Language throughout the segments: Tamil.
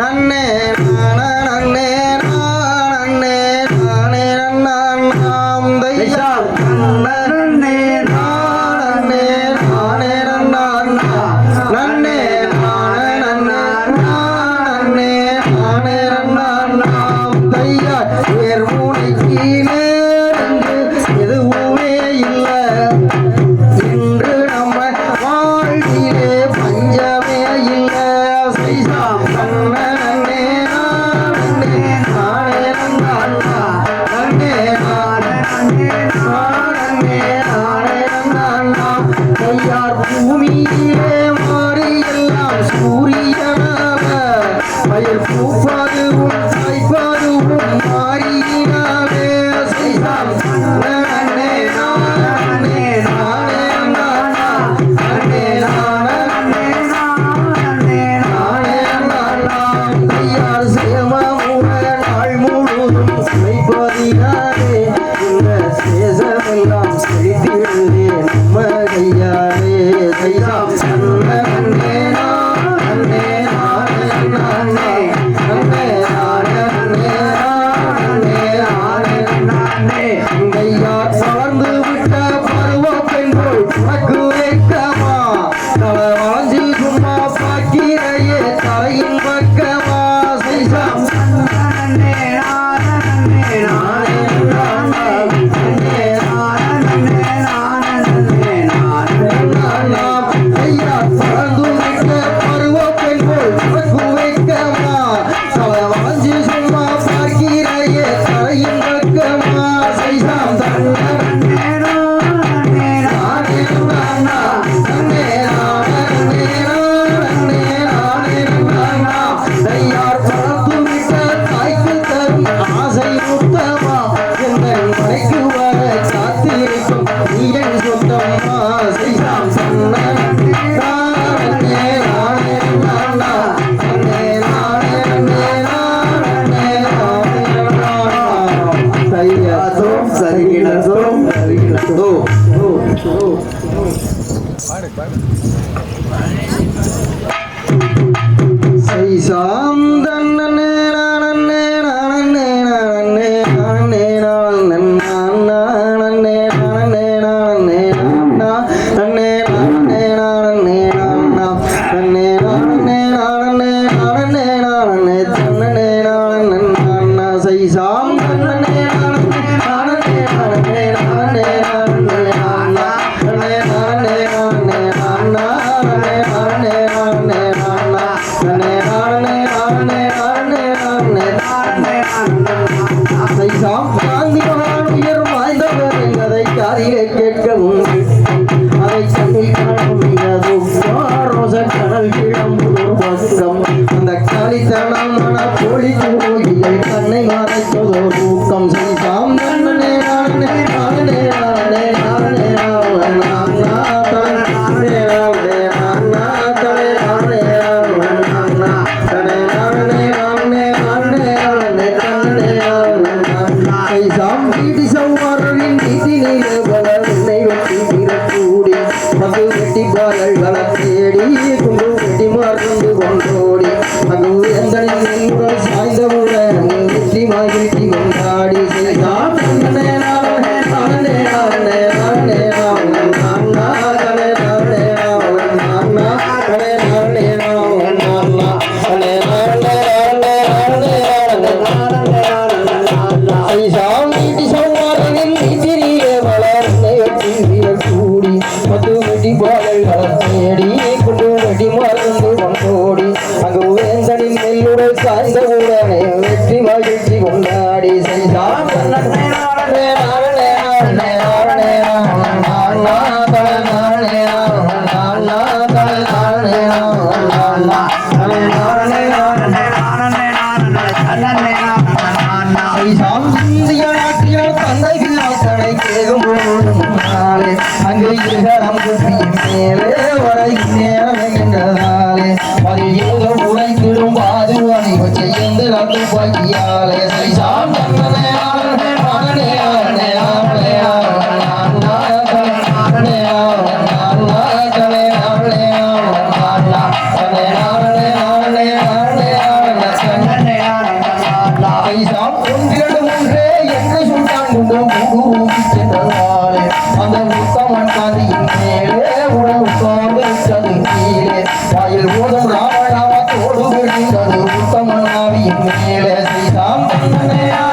நன்னே நானா மாறியெல்லாம் சூரியனாக பயிர் பூப்ப সালে மேலே 안녕하세요.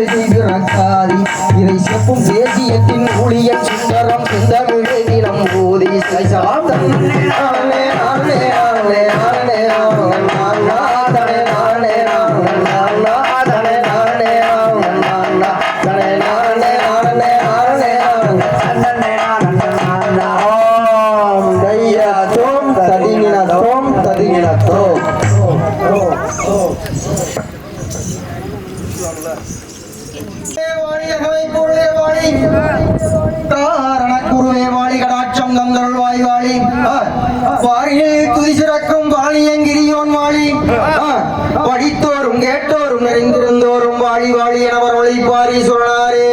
செய்கையில் செய்திறக்காதி இதை செப்பும் தேசியத்தின் ஒளிப்பாரி சொன்னாரே.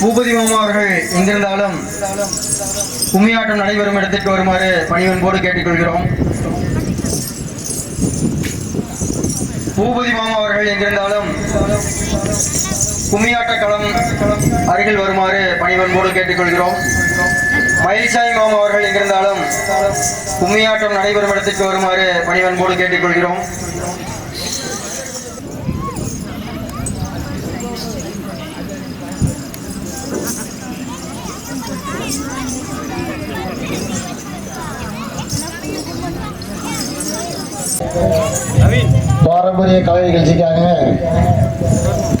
பூபதி மாமா அவர்கள் எங்கிருந்தாலும் கும்மியாட்டம் நடைபெறும் இடத்திற்கு வருமாறு பணிவன்போடு கேட்டுக்கொள்கிறோம். பூபதி மாமா அவர்கள் எங்கிருந்தாலும் கும்மியாட்ட களம் அருகில் வருமாறு பணிவன்போடு கேட்டுக்கொள்கிறோம். மயில்சாமி மாமா அவர்கள் எங்கிருந்தாலும் கும்மியாட்டம் நடைபெறும் இடத்துக்கு வருமாறு பணிவன்போடு கேட்டுக்கொள்கிறோம். பாரம்பரிய கலை நிகழ்ச்சிக்காக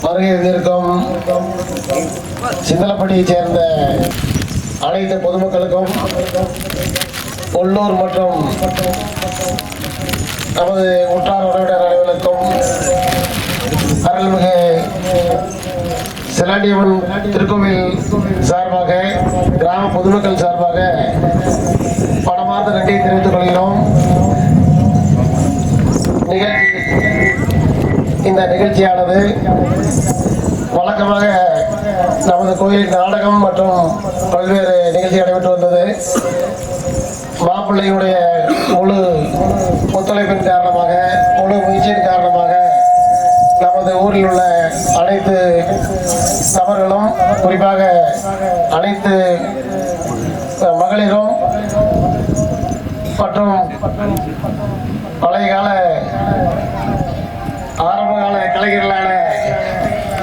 வருகை இருந்திருக்கும் சிந்தலப்பட்டியை சேர்ந்த அனைத்து பொதுமக்களுக்கும் உள்ளூர் மற்றும் நமது உற்றார் உறவினர் அனைவருக்கும் அருள்மிகு செலாண்டியம்மன் திருக்கோவில் சார்பாக கிராம பொதுமக்கள் சார்பாக படமார்ந்த நன்றியை தெரிவித்துக் கொள்கிறோம். நிகழ்ச்சி. இந்த நிகழ்ச்சியானது வழக்கமாக நமது கோயில் நாடகம் மற்றும் பல்வேறு நிகழ்ச்சி நடைபெற்று வந்தது. மாப்பிள்ளையுடைய முழு ஒத்துழைப்பின் காரணமாக முழு முயற்சியின் காரணமாக நமது ஊரில் உள்ள அனைத்து நபர்களும் குறிப்பாக அனைத்து மகளிரும் மற்றும் பழைய கால ஆரம்ப கால கலைஞர்களான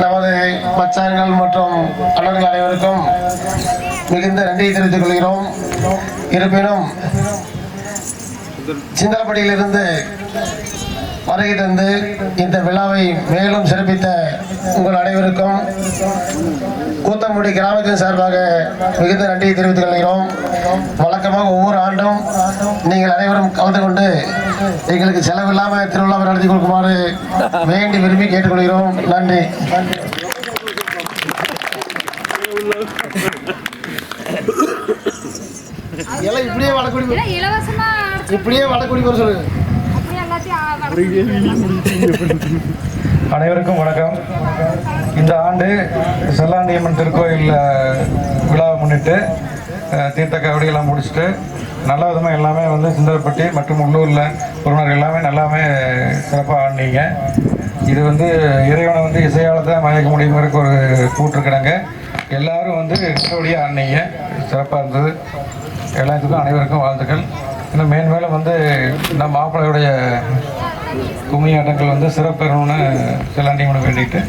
நமது மச்சான்கள் மற்றும் அண்ணன்கள் அனைவருக்கும் மிகுந்த நன்றியை தெரிவித்துக் கொள்கிறோம். இருப்பினும் சிந்தலப்படியிலிருந்து வருகை தந்து இந்த விழாவை மேலும் சிறப்பித்த உங்கள் அனைவருக்கும் கூத்தங்குடி கிராமத்தின் சார்பாக மிகுந்த நன்றியை தெரிவித்துக் கொள்கிறோம். வழக்கமாக ஒவ்வொரு ஆண்டும் நீங்கள் அனைவரும் கலந்து கொண்டு எங்களுக்கு செலவில்லாமல் திருவிழாவை நடத்தி கொடுக்குமாறு வேண்டி விரும்பி கேட்டுக்கொள்கிறோம். நன்றி. எல்லாம் இப்படியே வடக்குடி இப்படியே வடக்குடி போற சொல்லுங்க. அனைவருக்கும் வணக்கம். இந்த ஆண்டு செல்லாண்டியம்மன் திருக்கோயில் விழாவை முன்னிட்டு தீர்த்த கபடியெல்லாம் முடிச்சுட்டு நல்ல விதமாக எல்லாமே வந்து சுந்தரப்பட்டி மற்றும் உள்ளூரில் உறவினர் எல்லாமே நல்லாமே சிறப்பாக ஆடினீங்க. இது வந்து இறைவனை வந்து இசையால் தான் மயக்க முடியுங்கிறதுக்கு ஒரு கூற்றுக்கிடங்க எல்லாரும் வந்து நல்லபடியாக ஆடினீங்க. சிறப்பாக இருந்தது. எல்லாத்துக்கும் அனைவருக்கும் வாழ்த்துக்கள். இன்னும் மேன்மேலும் வந்து நம்ம மாப்பிள்ளையுடைய கும்மி ஆட்டங்கள் வந்து சிறப்பெறணும்னு செல்லாண்டியம்மனை வேண்டிட்டு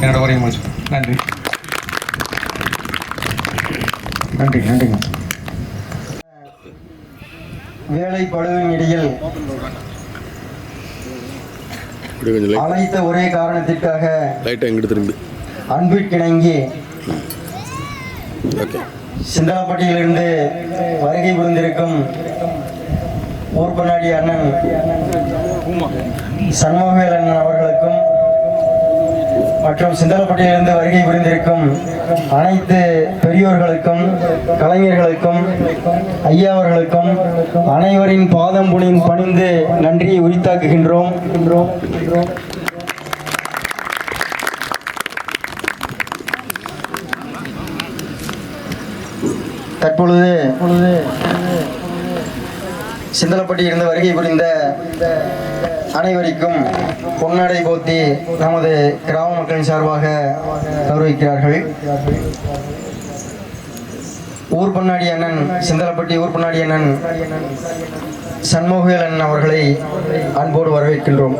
என்னோட உரையை முடிச்சு நன்றி. நன்றி நன்றிங்க. வேலை பழுவின் இடையில் அழைத்த ஒரே காரணத்திற்காக அன்பிற்கிணங்கி ஓகே. சிந்தாளப்பட்டியிலிருந்து வருகை புரிந்திருக்கும் ஊர்பநாடி அண்ணன் சண்முகவேல் அண்ணன் அவர்களுக்கும் மற்றும் சிந்தலப்பட்டியிலிருந்து வருகை புரிந்திருக்கும் அனைத்து பெரியோர்களுக்கும் கலைஞர்களுக்கும் ஐயா அவர்களுக்கும் அனைவரின் பாதம் புனின் பணிந்து நன்றியை உரித்தாக்குகின்றோம். தற்பொழுது சிந்தலப்பட்டியிலிருந்து வருகை புரிந்த அனைவருக்கும் பொன்னடை போத்தி நமது கிராம மக்களின் சார்பாக கௌரவிக்கிறார்கள். ஊர் பொன்னாடி அண்ணன் சிந்தலப்பட்டி ஊர் பொன்னாடி அண்ணன் சண்முகவேலன் அவர்களை அன்போடு வரவேற்கின்றோம்.